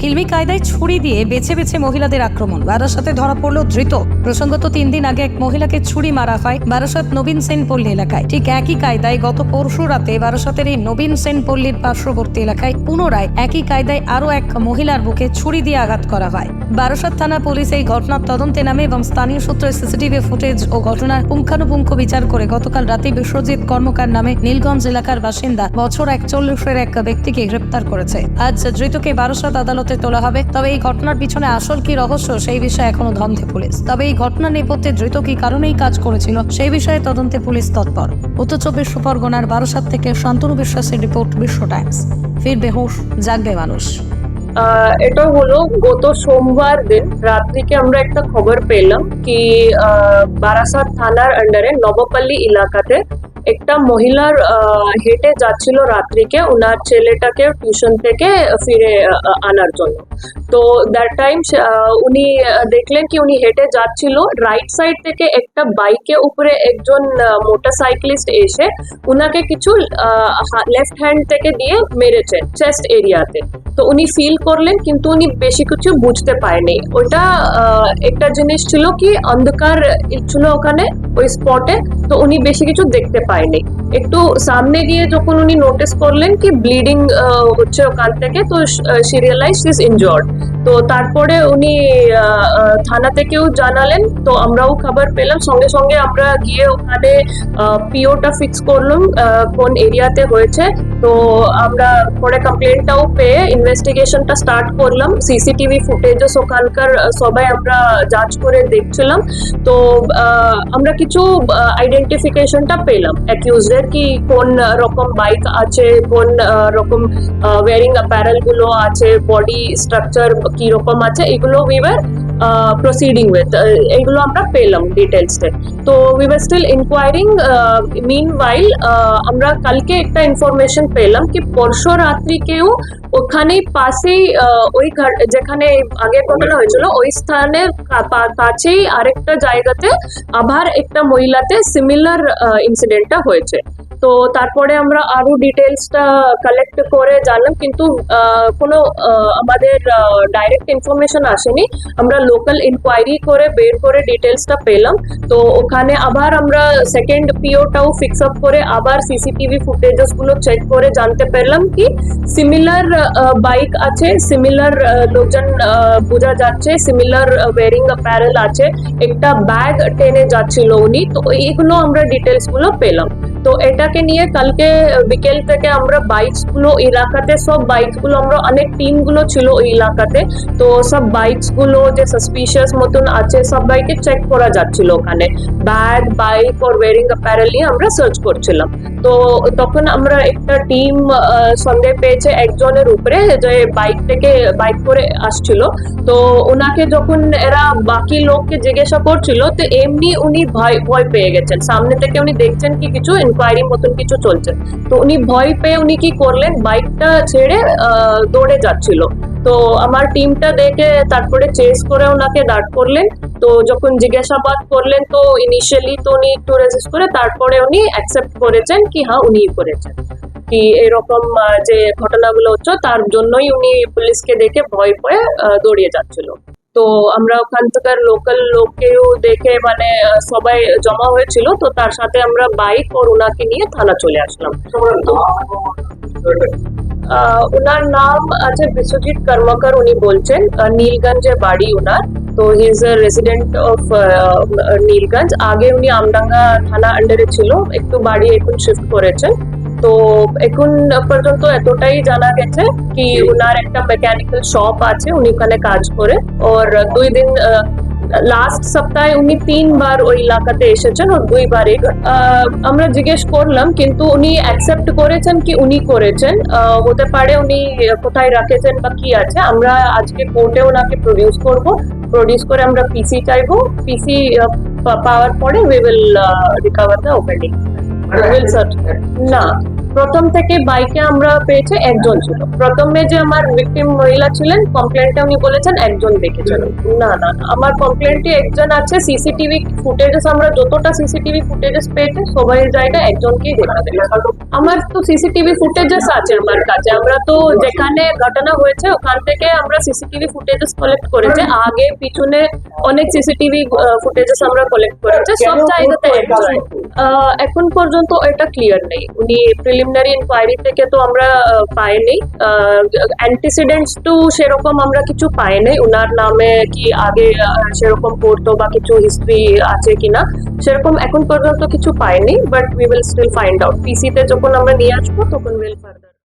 ফিল্মি কায়দায় ছুরি দিয়ে বেছে বেছে মহিলাদের আক্রমণ। বারাসাতে ধরা পড়ল ধৃত। প্রসঙ্গত তিন দিন আগে এক মহিলাকে ছুরি মারা হয় বারাসাত নবীন সেন পল্লী এলাকায়। ঠিক একই কায়দায় গত পরশু রাতে বারাসাতের এই নবীন সেন পল্লীর পার্শ্ববর্তী এলাকায় পুনরায় একই কায়দায় আরও এক মহিলার বুকে ছুরি দিয়ে আঘাত করা হয়। বারাসাত থানা পুলিশ এই ঘটনার তদন্তে নামে এবং স্থানীয় সূত্রে সিসিটিভি ফুটেজ ও ঘটনার পুঙ্খানুপুঙ্খ বিচার করে গতকাল রাতে বিশ্বজিৎ কর্মকার নামে নীলগঞ্জ এলাকার বাসিন্দা বছর একচল্লিশের এক ব্যক্তিকে গ্রেপ্তার করেছে। আজ ধৃতকে বারাসাত আদালতে তোলা হবে। তবে এই ঘটনার পিছনে আসল কি রহস্য সেই বিষয়ে এখনও ধন্ধে পুলিশ। তবে এই ঘটনার নেপথ্যে ধৃত কি কারণেই কাজ করেছিল সেই বিষয়ে তদন্তে পুলিশ তৎপর। উত্তর চব্বিশ পরগনার বারাসাত থেকে শান্তনু বিশ্বাসের রিপোর্ট বিশ্ব টাইমস। ফিরবে হুঁশ, জাগবে মানুষ। এটা হলো গত সোমবার দিন। রাত্রিকে আমরা একটা খবর পেলাম কি বারাসাত থানার আন্ডারে নবপল্লী এলাকাতে একটা মহিলার হেঁটে যাচ্ছিল রাত্রিকে। ওনার ছেলেটাকে টিউশন থেকে ফিরে আনার জন্য। তো দ্যাট টাইম উনি দেখলেন কি উনি হেঁটে যাচ্ছিল রাইট সাইড থেকে একটা বাইকে উপরে একজন মোটর সাইক্লিস্ট এসে উনাকে কিছু লেফট হ্যান্ড থেকে দিয়ে মেরেছে চেস্ট এরিয়াতে তো। উনি ফিল করলেন, কিন্তু উনি বেশি কিছু বুঝতে পারেনি। ওটা একটা জিনিস ছিল কি, অন্ধকার ছিল ওখানে, ওই স্পটে তো উনি বেশি কিছু দেখতে পায়নি। একটু সামনে গিয়ে যখন উনি নোটিস করলেন কি ব্লিডিং হচ্ছে ওখান থেকে, তো সিরিয়ালাইজ ইজ ইনজর্ড তো তারপরে উনি থানা থেকেও জানালেন, তো আমরাও খাবার পেলাম। সঙ্গে সঙ্গে আমরা গিয়ে ওখানে পিওটা ফিক্স করলাম কোন এরিয়াতে হয়েছে। তো আমরা পরে কমপ্লেনটাও পেয়ে ইনভেস্টিগেশনটা স্টার্ট করলাম। সিসিটিভি ফুটেজেস ওখানকার সবাই আমরা যাচ করে দেখছিলাম। তো আমরা কিছু আইডেন্টিফিকেশনটা পেলাম অ্যাকিউজের কি কোন রকম বাইক আছে, কোন রকম ওয়ারিং অ্যাপারেলগুলো আছে বডি স্ট্রাকচার কি রকম আছে এগুলো উই ওয়ার প্রসিডিং উইথ এগুলো আমরা পেলাম ডিটেলসে তো we were still enquiring meanwhile আমরা কালকে একটা ইনফরমেশন পেলাম কি পরশু রাত্রিকেও ওখানেই পাশেই ওই যেখানে আগের ঘটনা হয়েছিল, ওই স্থানের কাছেই আরেকটা জায়গাতে আবার একটা মহিলাতে সিমিলার ইনসিডেন্টটা হয়েছে। তো তারপরে আমরা আরও ডিটেলসটা কালেক্ট করে জানলাম, কিন্তু কোনো আমাদের ডাইরেক্ট ইনফরমেশন আসেনি। আমরা লোকাল ইনকোয়ারি করে বের করে ডিটেলসটা পেলাম। তো ওখানে আবার আমরা সেকেন্ড পিওটাও ফিক্স আপ করে আবার সিসিটিভি ফুটেজেসগুলো চেক করে জানতে পারলাম কি সিমিলার বাইক আছে সিমিলার লোকজন বোঝা যাচ্ছে সিমিলার ওয়ারিং অ্যাপারেল আছে, একটা ব্যাগ টেনে যাচ্ছিল উনি, তো এইগুলো আমরা ডিটেলসগুলো পেলাম। তো এটাকে নিয়ে কালকে বিকেল থেকে আমরা বাইকসগুলো এলাকাতে সব বাইকসগুলো আমরা অনেক টিমগুলো ছিল ওই এলাকাতে। তো সব বাইকসগুলো যে সাসপিশিয়াস মতন আছে, সব বাইকে চেক করা যাচ্ছিল ওখানে। ব্যাগ বাইক আর ওয়ারিং অ্যাপারেল নিয়ে আমরা সার্চ করছিলাম। তো তখন আমরা একটা টিম সন্দেহ পেয়েছে একজনের উপরে যে বাইক থেকে বাইক করে আসছিল। তো ওনাকে যখন এরা বাকি লোককে জিজ্ঞাসা করছিল, তো এমনি উনি ভয় ভয় পেয়ে গেছেন। সামনে থেকে উনি দেখছেন কি কিছু ইনকোয়ারি মতন কিছু চলছে। তো উনি ভয় পেয়ে উনি কি করলেন? বাইকটা ছেড়ে দৌড়ে যাচ্ছিল। তো আমার টিমটা দেখে তারপরে চেস করে ওনাকে দাঁড় করলেন। তো যখন জিজ্ঞাসাবাদ করলেন, তো ইনিশিয়ালি তো উনি একটু রেজিস্ট করে, তারপরে উনি অ্যাকসেপ্ট করেছেন কি হ্যাঁ উনি করেছেন। কি এরকম যে ঘটনাগুলো হচ্ছে, তার জন্যই উনি পুলিশকে দেখে ভয় পেয়ে দৌড়িয়ে যাচ্ছিল। তো আমরা ওখান থেকে লোকাল লোককেও দেখে মানে সবাই জমা হয়েছিল। তো তার সাথে আমরা বাইক ওর ওনাকে নিয়ে থানা চলে আসলাম। ওনার নাম আছে বিশ্বজিৎ কর্মকার উনি বলছেন আহ, নীলগঞ্জে বাড়ি ওনার। তো he is a resident of Nilganj. আগে উনি আমডাঙ্গা থানা আন্ডারে ছিল। একটু বাড়ি এখন শিফট করেছেন। তো এখন পর্যন্ত এতটাই জানা গেছে কি ওনার একটা মেকানিক্যাল শপ আছে উনি ওখানে কাজ করে। ওর দুই দিন লাস্ট সপ্তাহে উনি তিনবার ওই এলাকাতে এসেছেন ও দুইবার এই আমরা জিজ্ঞেস করলাম কিন্তু উনি অ্যাকসেপ্ট করেছেন কি উনি করেছেন? হতে পারে উনি কোথায় রাখেছেন বা কি আছে। আমরা আজকে কোর্টে ওনাকে প্রডিউস করব। প্রডিউস করে আমরা পিসি চাইব। পিসি পাওয়ার পরে we will recover the opening will search না প্রথম থেকে বাইকে আমরা পেয়েছে একজন ছিল। প্রথমে যে আমার ভিকটিম মহিলা ছিলেন কমপ্লেনটা উনি বলেছেন একজন দেখেছেন না না আমার কমপ্লেন্টে একজন আছে সিসিটিভি ফুটেজেস আমরা যতটা সিসিটিভি ফুটেজেস পেয়েছে, সবাই জায়গায় একজনকেই দেখা পেয়েছে। আমার তো সিসিটিভি ফুটেজেস আছে আমার কাছে। আমরা তো যেখানে ঘটনা হয়েছে, ওখান থেকে আমরা সিসিটিভি ফুটেজেস কালেক্ট করেছে। আগে, পিছনে অনেক সিসিটিভি ফুটেজেস আমরা কালেক্ট করেছে। সব জায়গাতে এখন পর্যন্ত এটা ক্লিয়ার নেই। উনি প্রিলিমিনারি ইনকোয়ারি থেকে তো আমরা পাইনি। অ্যান্টিসিডেন্টস তো সেরকম আমরা কিছু পাইনি। ওনার নামে কি আগে সেরকম পড়তো বা কিছু হিস্ট্রি আছে কিনা, সেরকম এখন পর্যন্ত কিছু পাইনি but we will still find out পিসিতে যখন আমরা নিয়ে আসব, তখন উইল ফার্দার